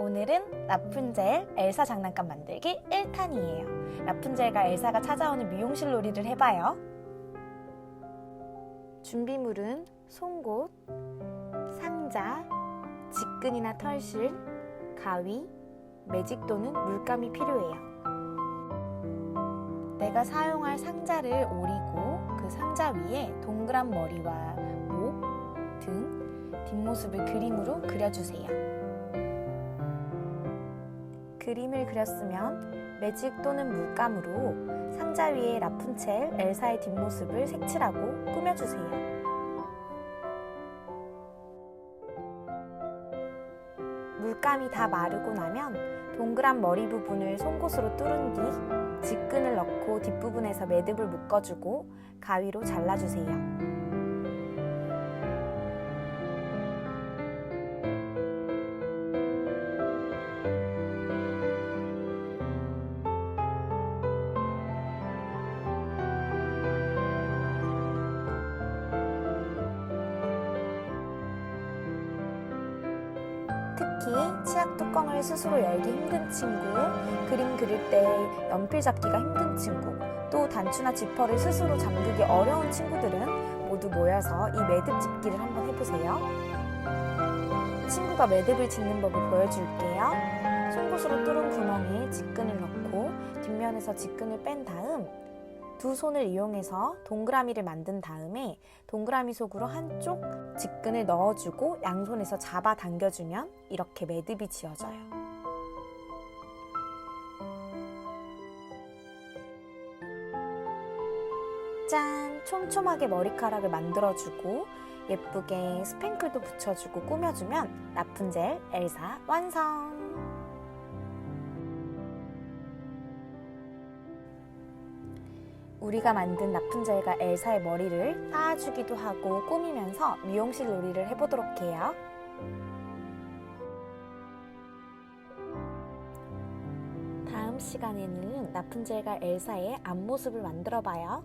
오늘은 라푼젤 엘사 장난감 만들기 1탄이에요. 라푼젤과 엘사가 찾아오는 미용실 놀이를 해봐요. 준비물은 송곳, 상자, 직근이나 털실, 가위, 매직 또는 물감이 필요해요. 내가 사용할 상자를 오리고 그 상자 위에 동그란 머리와 목, 등, 뒷모습을 그림으로 그려주세요. 그림을 그렸으면 매직 또는 물감으로 상자 위에 라푼첼, 엘사의 뒷모습을 색칠하고 꾸며주세요. 물감이 다 마르고 나면 동그란 머리 부분을 송곳으로 뚫은 뒤 직근을 넣고 뒷부분에서 매듭을 묶어주고 가위로 잘라주세요. 특히 치약 뚜껑을 스스로 열기 힘든 친구, 그림 그릴 때 연필 잡기가 힘든 친구, 또 단추나 지퍼를 스스로 잠그기 어려운 친구들은 모두 모여서 이 매듭 집기를 한번 해보세요. 친구가 매듭을 짓는 법을 보여줄게요. 송곳으로 뚫은 구멍에 직근을 넣고 뒷면에서 직근을 뺀 다음 두 손을 이용해서 동그라미를 만든 다음에 동그라미 속으로 한쪽 직근을 넣어주고 양손에서 잡아 당겨주면 이렇게 매듭이 지어져요. 짠! 촘촘하게 머리카락을 만들어주고 예쁘게 스팽클도 붙여주고 꾸며주면 라푼젤 엘사 완성! 우리가 만든 라푼젤과 엘사의 머리를 쌓아주기도 하고 꾸미면서 미용실 놀이를 해보도록 해요. 다음 시간에는 라푼젤과 엘사의 앞모습을 만들어 봐요.